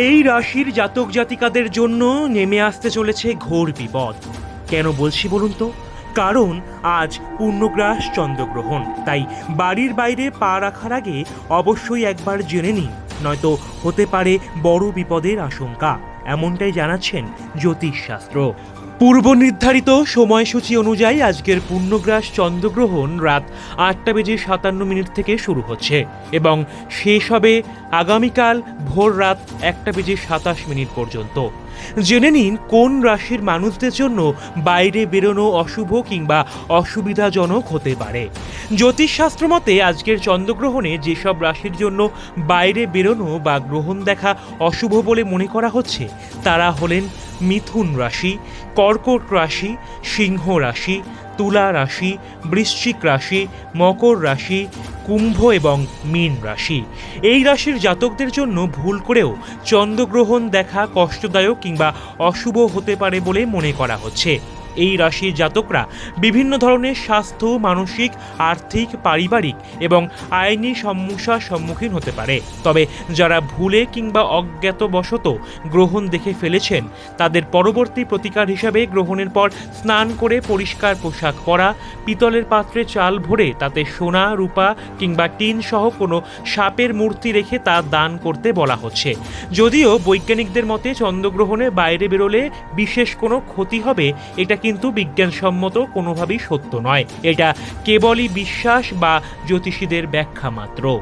এই রাশির জাতক জাতিকাদের জন্য নেমে আসতে চলেছে ঘোর বিপদ। কেন বলছি বলুন তো? কারণ আজ পূর্ণগ্রাস চন্দ্রগ্রহণ। তাই বাড়ির বাইরে পা রাখার আগে অবশ্যই একবার জেনে নিন, নয়তো হতে পারে বড় বিপদের আশঙ্কা, এমনটাই জানাচ্ছেন জ্যোতিষশাস্ত্র। পূর্ব নির্ধারিত সময়সূচি অনুযায়ী আজকের পূর্ণগ্রাস চন্দ্রগ্রহণ রাত আটটা বেজে সাতান্ন মিনিট থেকে শুরু হচ্ছে এবং শেষ হবে আগামীকাল ভোর রাত একটা বেজে সাতাশ মিনিট পর্যন্ত। জেনে নিন কোন রাশির মানুষদের জন্য বাইরে বেরোনো অশুভ কিংবা অসুবিধাজনক হতে পারে। জ্যোতিষশাস্ত্র মতে আজকের চন্দ্রগ্রহণে যেসব রাশির জন্য বাইরে বেরোনো বা গ্রহণ দেখা অশুভ বলে মনে করা হচ্ছে, তারা হলেন মিথুন রাশি, কর্কট রাশি, সিংহ রাশি, তুলা রাশি, বৃশ্চিক রাশি, মকর রাশি কুম্ভ এবং মীন রাশি। এই রাশির জাতকদের জন্য ভুল করেও চন্দ্রগ্রহণ দেখা কষ্টদায়ক কিংবা অশুভ হতে পারে বলে মনে করা হচ্ছে। এই রাশির জাতকরা বিভিন্ন ধরনের স্বাস্থ্য, মানসিক, আর্থিক, পারিবারিক এবং আইনি সমস্যার সম্মুখীন হতে পারে। তবে যারা ভুলে কিংবা অজ্ঞাতবশত গ্রহণ দেখে ফেলেছেন, তাদের পরবর্তী প্রতিকার হিসাবে গ্রহণের পর স্নান করে পরিষ্কার পোশাক পরা, পিতলের পাত্রে চাল ভরে তাতে সোনা, রূপা কিংবা টিন সহ কোনো সাপের মূর্তি রেখে তা দান করতে বলা হচ্ছে। যদিও বৈজ্ঞানিকদের মতে চন্দ্রগ্রহণে বাইরে বেরোলে বিশেষ কোনো ক্ষতি হবে, এটা কিন্তু বিজ্ঞানসম্মত কোনোভাবেই সত্য নয়। এটা কেবলই বিশ্বাস বা জ্যোতিষীদের ব্যাখ্যা মাত্র।